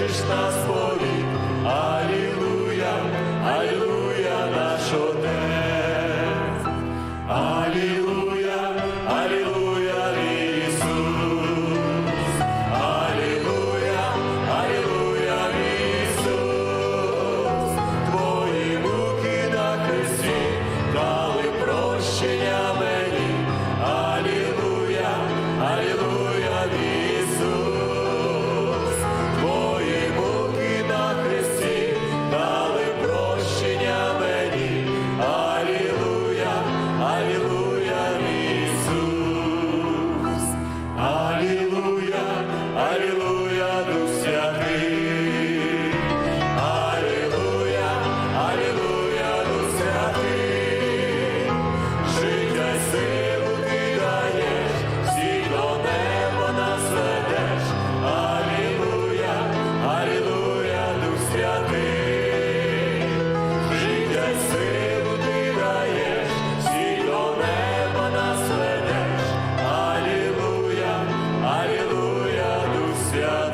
Залишиш нас своїх, а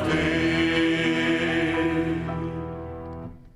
day.